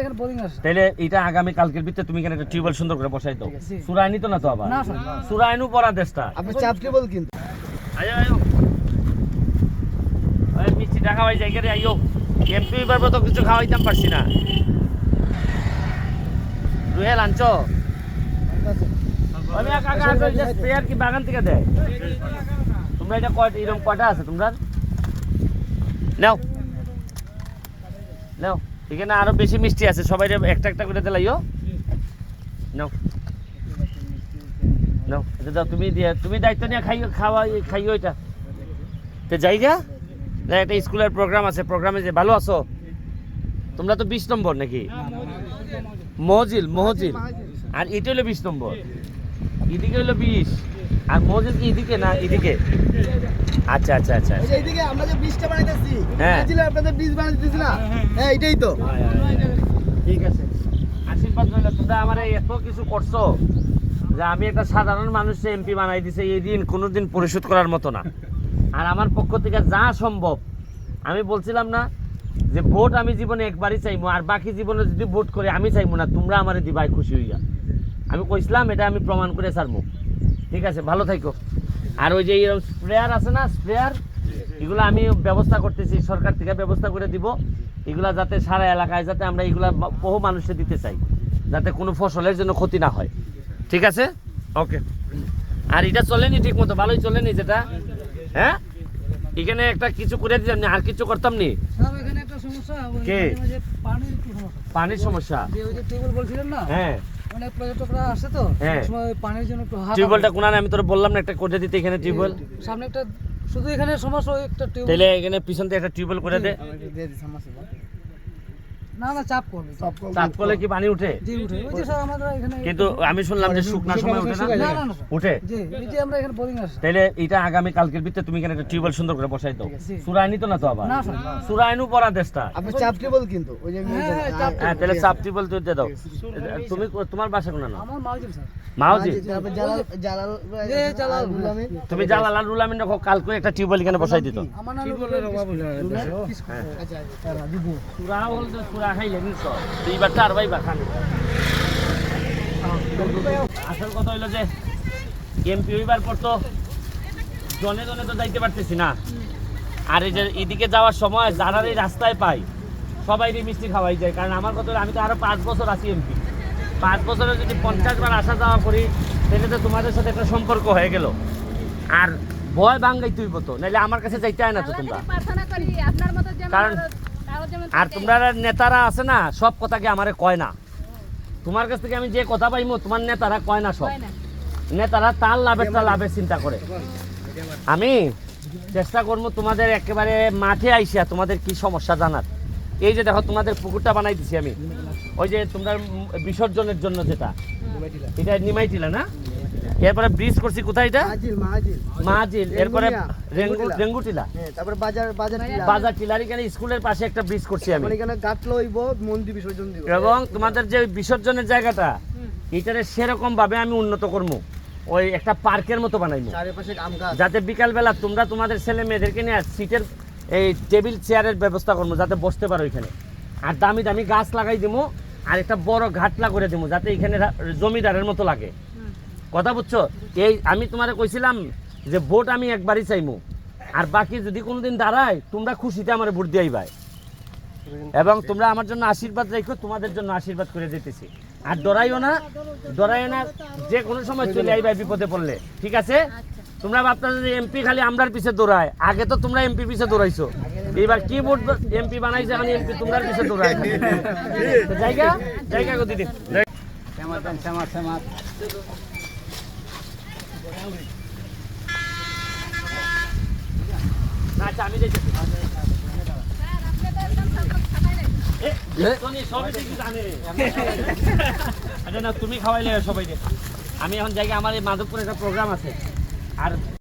এখানে বোরিং আছে। তাহলে এটা আগামী কালকের ভিতরে তুমি একটা টিউবওয়েল সুন্দর করে বসাই দাও। সুরাইনি তো না তো আবার? সুরাইনু পড়া দেশটা। আপনি চাপ টেবল কিন্তু। আয়ো আয়ো ওই মিষ্টি টাকা হয়ে রে এমপি বারবার তো কিছু খাওয়াইতাম পারছি না। রুহেল আনছো? আমি আনছো স্প্রেয়ার কি বাগান থেকে দেয়? তোমরা এটা কয়টা এরকম কয়টা আছে তোমরা? নাও। নাও। এখানে আরও বেশি মিষ্টি আছে, সবাই একটা একটা করে দিলাইও। নাও। নাও, এটা দাও, তুমি দিয়ে, তুমি দায়িত্ব নিয়ে খাইও খাওয়া, খাইও এটা। তো জায়গা? না একটা স্কুলের প্রোগ্রাম আছে প্রোগ্রামে যে ভালো আছো? তোমরা তো বিশ নম্বর নাকি? মহজিল মহজিল আর এটা হলো বিশ নম্বর। এদিকে হলো বিশ। আর মহজিল কি এদিকে না এদিকে? আচ্ছা আচ্ছা আচ্ছা। এইদিকে আমরা যে বীজটা বানাইতেছি হ্যাঁ। ছিল আপনাদের বীজ বানাই দিতেছি না? হ্যাঁ এটাই তো। ঠিক আছে। আশীর্বাদ রইল। তোমরা আমার এত কিছু করছ যে আমি একটা সাধারণ মানুষকে এমপি বানাই দিছে এই দিন কোনোদিন পরিশোধ করার মতো না। আর আমার পক্ষ থেকে যা সম্ভব আমি বলছিলাম না যে ভোট আমি জীবনে একবারই চাইব আর বাকি জীবনে যদি ভোট করে আমি চাইব না তোমরা আমারে দিবাই খুশি হইয়া। আমি কইছিলাম এটা আমি প্রমাণ করে ছাড়বো ঠিক আছে ভালো থাকো আর ওই যে এরকম স্প্রেয়ার আছে না স্প্রেয়ার এগুলো আমি ব্যবস্থা করতেছি সরকার থেকে ব্যবস্থা করে দিব। এগুলা যাতে সারা এলাকায় যাতে আমরা এগুলা বহু মানুষকে দিতে চাই যাতে কোনো ফসলের জন্য ক্ষতি না হয়। ঠিক আছে? ওকে আর এটা চলেনি ঠিক মতো ভালোই চলেনি যেটা। হ্যাঁ? এখানে একটা কিছু করে দিতাম না আর কিছু করতাম নি? পানির সমস্যা। পানির সমস্যা। যে ওই যে টিউবওয়েল বলছিলেন না? হ্যাঁ। অনেক পর্যটকরা আসে তো হ্যাঁ। সময় পানির জন্য একটু টিউবওয়েলটা কোনা আমি তোর বললাম না একটা করে দিতে এখানে টিউবওয়েল। সামনে একটা শুধু এখানে সমস্যা একটা টিউবওয়েল। তাহলে এখানে পিছন থেকে একটা টিউবওয়েল করে দে দিয়ে দিছি আমার সাথে না না চাপ করবে চাপ করলে কি পানি উঠে? জি উঠে। ওই যে স্যার আমাদের এখানে কিন্তু আমি শুনলাম যে শুকনার সময় উঠে না? না না না উঠে? জি এই যে আমরা এখানে বোরিং আছে তাহলে এটা আগামী কালকের ভিতরে তুমি একটা টিউবওয়েল সুন্দর করে বসাই দাও। সুরাইনি তো না তো আবার? না স্যার সুরাইনু পড়া দেশটা। আপনি চাপ টেবল কিন্তু ওই যে হ্যাঁ, চাপ তাহলে চাপ টিউবওয়েল তুই দিয়ে দাও। তুমি তোমার বাসা কোন না? আমার স্যার। জালাল জালাল জালাল তুমি রুলামিন রাখো কালকে একটা টিউবওয়েল এখানে বসাই দিত। আমার টিউবওয়েলের অভাব আচ্ছা সুরা হল সুরা খাইলে নিছ। এইবার চার ভাই বা খান। আসল কথা হইল যে এমপি হইবার পর তো জনে জনে তো যাইতে পারতেছি না। আর এই যে এদিকে যাওয়ার সময় যারা এই রাস্তায় পাই সবাই মিষ্টি খাওয়াই যায়। কারণ আমার কথা আমি তো আরও পাঁচ বছর আছি এমপি পাঁচ বছরে যদি পঞ্চাশ বার আসা যাওয়া করি তাহলে তো তোমাদের সাথে একটা সম্পর্ক হয়ে গেল। আর ভয় বাঙ্গাই তুই তো নাহলে আমার কাছে যাইতে হয় না তো তোমরা। কারণ- আরো- তোমরা নেতারা আছে না সব কথাকে আমারে কয় না। তোমার কাছ থেকে আমি যে কথা পাইমো তোমার নেতারা কয় না সব। হয়। নেতারা তার লাভেরটা লাভের চিন্তা করে। আমি চেষ্টা করব তোমাদের একেবারে মাঠে আইসিয়া তোমাদের কি সমস্যা জানার। এই যে দেখো তোমাদের পুকুরটা বানাই দিছি আমি। ওই যে তোমরা বিসর্জনের জন্য যেটা। এটা নিমাইটিলা না? এরপরে ব্রিজ করছি কোথায় এটা? মাহাজিল এরপরে রেঙ্গু রেঙ্গুটিলা। হ্যাঁ তারপর বাজার বাজার। বাজার টিলার এখানে স্কুলের পাশে একটা ব্রিজ করছি আমি। এখানে গাছ লইব মন্দির বিসর্জন দিব। এবং তোমাদের যে বিসর্জনের জায়গাটা এটারে সেরকম ভাবে আমি উন্নত করব। ওই একটা পার্কের মতো বানাইবো। চারিপাশে আম গাছ। যাতে বিকালবেলা তোমরা তোমাদের ছেলে মেয়েদেরকে নিয়ে সিটের এই টেবিল চেয়ারের ব্যবস্থা করব যাতে বসতে পারো এখানে। আর দামি দামি গাছ লাগাই দিবো আর একটা বড় ঘাটলা করে দিবো যাতে এখানে জমিদারের মতো লাগে। কথা বুঝছ? এই আমি তোমারে কইছিলাম যে ভোট আমি একবারই চাইমু। আর বাকি যদি কোনোদিন দাঁড়ায়, তোমরা খুশিতে আমার ভোট দিয়ে ভাই এবং তোমরা আমার জন্য আশীর্বাদ রেখো, তোমাদের জন্য আশীর্বাদ করে দিতেছি। আর ডরাইও না ডরাইও না, যে কোনো সময় চলে আইবাই বিপদে পড়লে। ঠিক আছে? তোমরা ভাবতে যে এমপি খালি আমরার পিছে দৌড়ায়। আগে তো তোমরা এমপি পিছে দৌড়াইছো। এবার কি ভোট এমপি বানাইছে এখন এমপি তোমরা পিছে দৌড়ায় জায়গা? জায়গা গো দিদি। তুমি খাওয়াইলে সবাই আমি এখন জায়গায় আমার এই মাধবপুরে একটা প্রোগ্রাম আছে। আর